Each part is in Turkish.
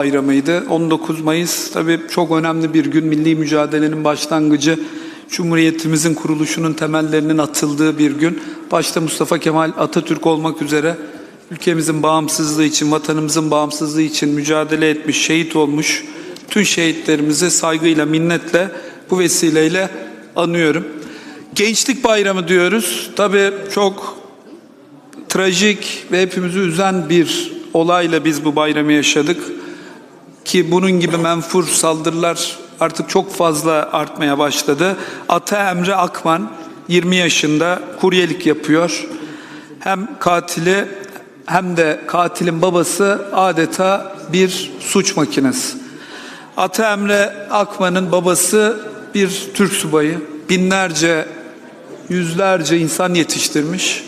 bayramıydı. 19 Mayıs tabii çok önemli bir gün. Milli mücadelenin başlangıcı, Cumhuriyetimizin kuruluşunun temellerinin atıldığı bir gün. Başta Mustafa Kemal Atatürk olmak üzere ülkemizin bağımsızlığı için, vatanımızın bağımsızlığı için mücadele etmiş, şehit olmuş tüm şehitlerimizi saygıyla, minnetle bu vesileyle anıyorum. Gençlik Bayramı diyoruz. Tabii çok trajik ve hepimizi üzen bir olayla biz bu bayramı yaşadık. Ki bunun gibi menfur saldırılar artık çok fazla artmaya başladı. Ata Emre Akman 20 yaşında kuryelik yapıyor. Hem katili hem de katilin babası adeta bir suç makinesi. Ata Emre Akman'ın babası bir Türk subayı. Binlerce, yüzlerce insan yetiştirmiş.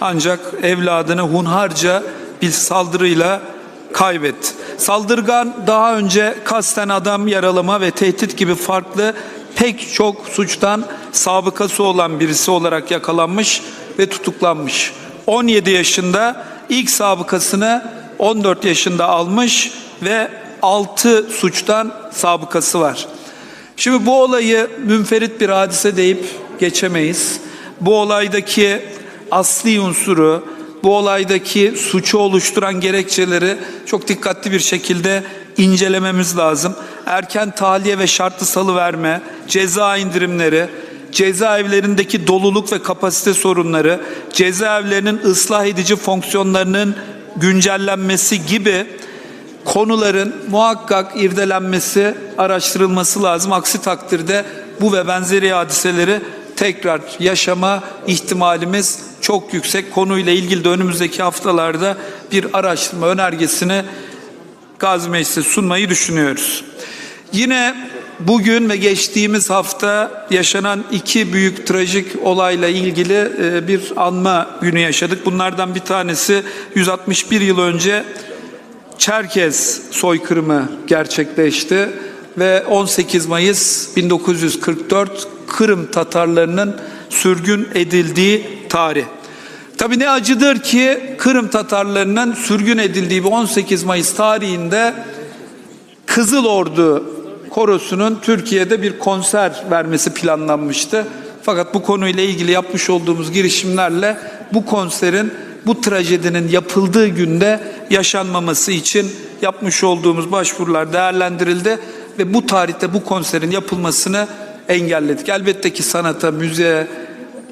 Ancak evladını hunharca bir saldırıyla kaybetti. Saldırgan daha önce kasten adam yaralama ve tehdit gibi farklı pek çok suçtan sabıkası olan birisi olarak yakalanmış ve tutuklanmış. 17 yaşında ilk sabıkasını 14 yaşında almış ve 6 suçtan sabıkası var. Şimdi bu olayı münferit bir hadise deyip geçemeyiz. Bu olaydaki asli unsuru, bu olaydaki suçu oluşturan gerekçeleri çok dikkatli bir şekilde incelememiz lazım. Erken tahliye ve şartlı salı verme, ceza indirimleri, cezaevlerindeki doluluk ve kapasite sorunları, cezaevlerinin ıslah edici fonksiyonlarının güncellenmesi gibi konuların muhakkak irdelenmesi, araştırılması lazım. Aksi takdirde bu ve benzeri hadiseleri tekrar yaşama ihtimalimiz çok yüksek. Konuyla ilgili de önümüzdeki haftalarda bir araştırma önergesini Gazi Meclis'e sunmayı düşünüyoruz. Yine bugün ve geçtiğimiz hafta yaşanan iki büyük trajik olayla ilgili e, bir anma günü yaşadık. Bunlardan bir tanesi 161 yıl önce Çerkez soykırımı gerçekleşti ve 18 Mayıs 1944 Kırım Tatarlarının sürgün edildiği tarih. Tabi ne acıdır ki Kırım Tatarlarının sürgün edildiği bu 18 Mayıs tarihinde Kızıl Ordu Korosu'nun Türkiye'de bir konser vermesi planlanmıştı. Fakat bu konuyla ilgili yapmış olduğumuz girişimlerle bu konserin bu trajedinin yapıldığı günde yaşanmaması için yapmış olduğumuz başvurular değerlendirildi ve bu tarihte bu konserin yapılmasını engelledik. Elbette ki sanata, müziğe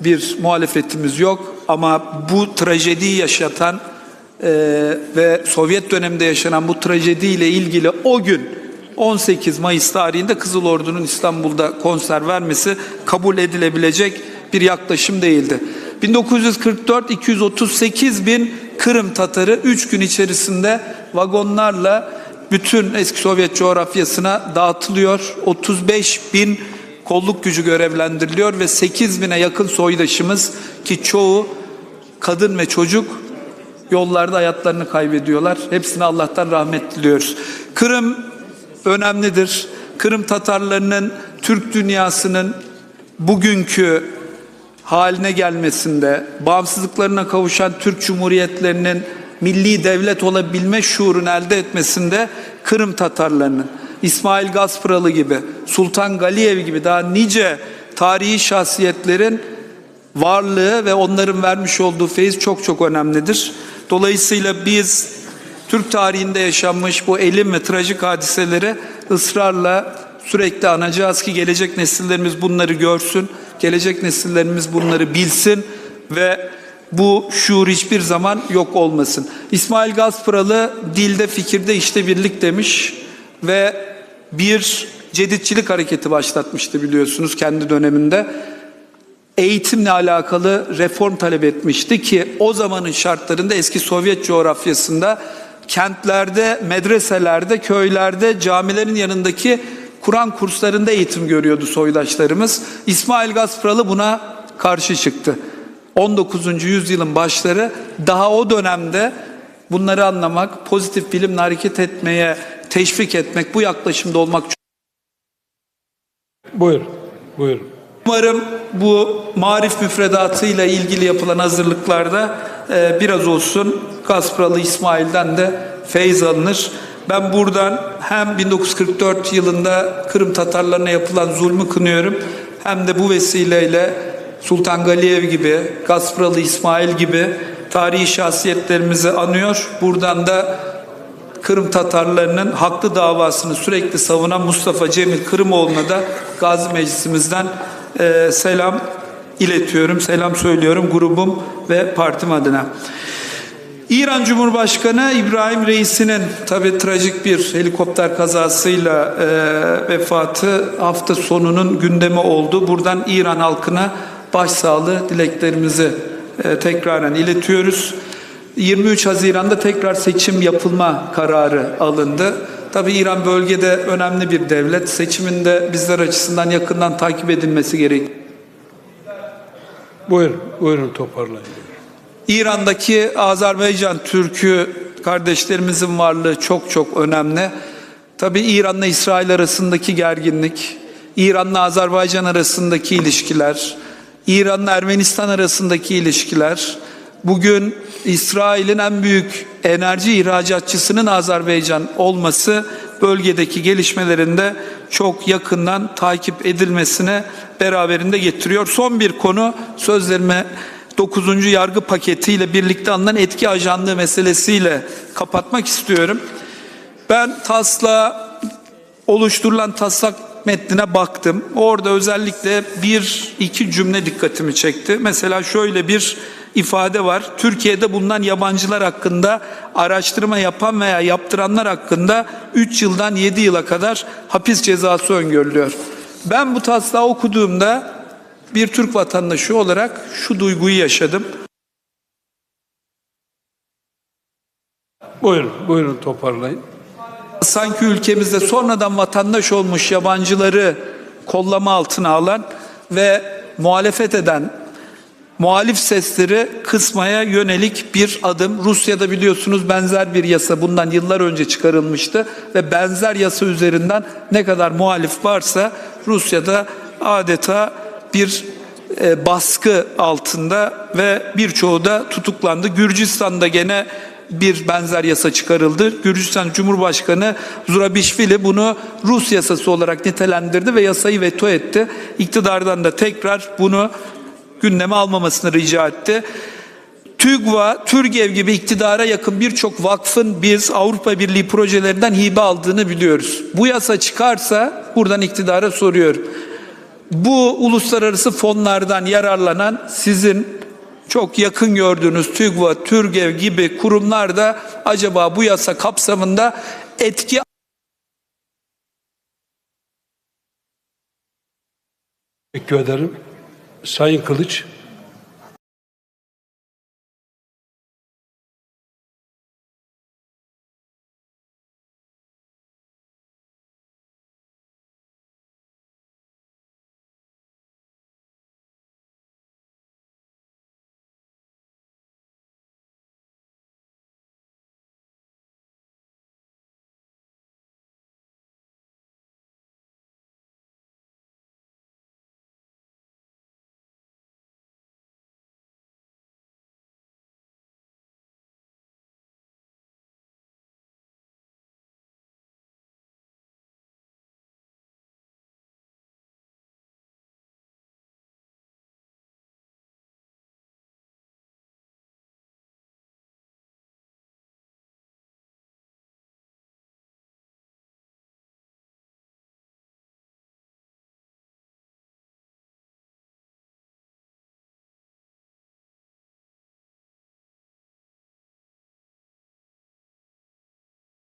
bir muhalefetimiz yok ama bu trajediyi yaşatan e, ve Sovyet döneminde yaşanan bu trajediyle ilgili o gün 18 Mayıs tarihinde Kızıl Ordu'nun İstanbul'da konser vermesi kabul edilebilecek bir yaklaşım değildi. 1944 238 bin Kırım Tatarı 3 gün içerisinde vagonlarla bütün eski Sovyet coğrafyasına dağıtılıyor. 35 bin kolluk gücü görevlendiriliyor ve 8 bine yakın soydaşımız ki çoğu kadın ve çocuk yollarda hayatlarını kaybediyorlar. Hepsine Allah'tan rahmet diliyoruz. Kırım önemlidir. Kırım Tatarlarının Türk dünyasının bugünkü haline gelmesinde, bağımsızlıklarına kavuşan Türk Cumhuriyetlerinin milli devlet olabilme şuurunu elde etmesinde Kırım Tatarlarının, İsmail Gaspıralı gibi, Sultan Galiyev gibi daha nice tarihi şahsiyetlerin varlığı ve onların vermiş olduğu feyiz çok çok önemlidir. Dolayısıyla biz Türk tarihinde yaşanmış bu elim ve trajik hadiseleri ısrarla sürekli anacağız ki gelecek nesillerimiz bunları görsün, gelecek nesillerimiz bunları bilsin ve bu şuur hiçbir zaman yok olmasın. İsmail Gaspıralı dilde fikirde işte birlik demiş ve bir ceditçilik hareketi başlatmıştı biliyorsunuz kendi döneminde. Eğitimle alakalı reform talep etmişti ki o zamanın şartlarında eski Sovyet coğrafyasında kentlerde, medreselerde, köylerde, camilerin yanındaki Kur'an kurslarında eğitim görüyordu soydaşlarımız. İsmail Gaspıralı buna karşı çıktı. 19. yüzyılın başları daha o dönemde bunları anlamak, pozitif bilimle hareket etmeye teşvik etmek, bu yaklaşımda olmak çok Buyur, buyur. Umarım bu marif müfredatıyla ilgili yapılan hazırlıklarda e, biraz olsun Gaspıralı İsmail'den de feyz alınır. Ben buradan hem 1944 yılında Kırım Tatarlarına yapılan zulmü kınıyorum hem de bu vesileyle Sultan Galiyev gibi, Gasparalı İsmail gibi tarihi şahsiyetlerimizi anıyor. Buradan da Kırım Tatarlarının haklı davasını sürekli savunan Mustafa Cemil Kırımoğlu'na da Gazi Meclisimizden e, selam iletiyorum, selam söylüyorum grubum ve partim adına. İran Cumhurbaşkanı İbrahim Reis'inin tabi trajik bir helikopter kazasıyla e, vefatı hafta sonunun gündemi oldu. Buradan İran halkına başsağlığı dileklerimizi e, tekraren iletiyoruz. 23 Haziran'da tekrar seçim yapılma kararı alındı. Tabi İran bölgede önemli bir devlet. Seçiminde bizler açısından yakından takip edilmesi gerekiyor. Buyurun, buyurun toparlayın. İran'daki Azerbaycan Türk'ü kardeşlerimizin varlığı çok çok önemli. Tabi İran'la İsrail arasındaki gerginlik, İran'la Azerbaycan arasındaki ilişkiler, İran'la Ermenistan arasındaki ilişkiler, bugün İsrail'in en büyük enerji ihracatçısının Azerbaycan olması bölgedeki gelişmelerinde çok yakından takip edilmesine beraberinde getiriyor. Son bir konu sözlerime 9. yargı paketiyle birlikte alınan etki ajanlığı meselesiyle kapatmak istiyorum. Ben tasla oluşturulan taslak metnine baktım. Orada özellikle bir iki cümle dikkatimi çekti. Mesela şöyle bir ifade var. Türkiye'de bulunan yabancılar hakkında araştırma yapan veya yaptıranlar hakkında 3 yıldan 7 yıla kadar hapis cezası öngörülüyor. Ben bu taslağı okuduğumda bir Türk vatandaşı olarak şu duyguyu yaşadım. Buyurun, buyurun toparlayın. Sanki ülkemizde sonradan vatandaş olmuş yabancıları kollama altına alan ve muhalefet eden muhalif sesleri kısmaya yönelik bir adım. Rusya'da biliyorsunuz benzer bir yasa bundan yıllar önce çıkarılmıştı ve benzer yasa üzerinden ne kadar muhalif varsa Rusya'da adeta bir e, baskı altında ve birçoğu da tutuklandı. Gürcistan'da gene bir benzer yasa çıkarıldı. Gürcistan Cumhurbaşkanı Zurabishvili bunu Rus yasası olarak nitelendirdi ve yasayı veto etti. İktidardan da tekrar bunu gündeme almamasını rica etti. TÜGVA, TÜRGEV gibi iktidara yakın birçok vakfın biz Avrupa Birliği projelerinden hibe aldığını biliyoruz. Bu yasa çıkarsa buradan iktidara soruyorum. Bu uluslararası fonlardan yararlanan sizin çok yakın gördüğünüz TÜGVA, TÜRGEV gibi kurumlar da acaba bu yasa kapsamında etki Teşekkür ederim. Sayın Kılıç.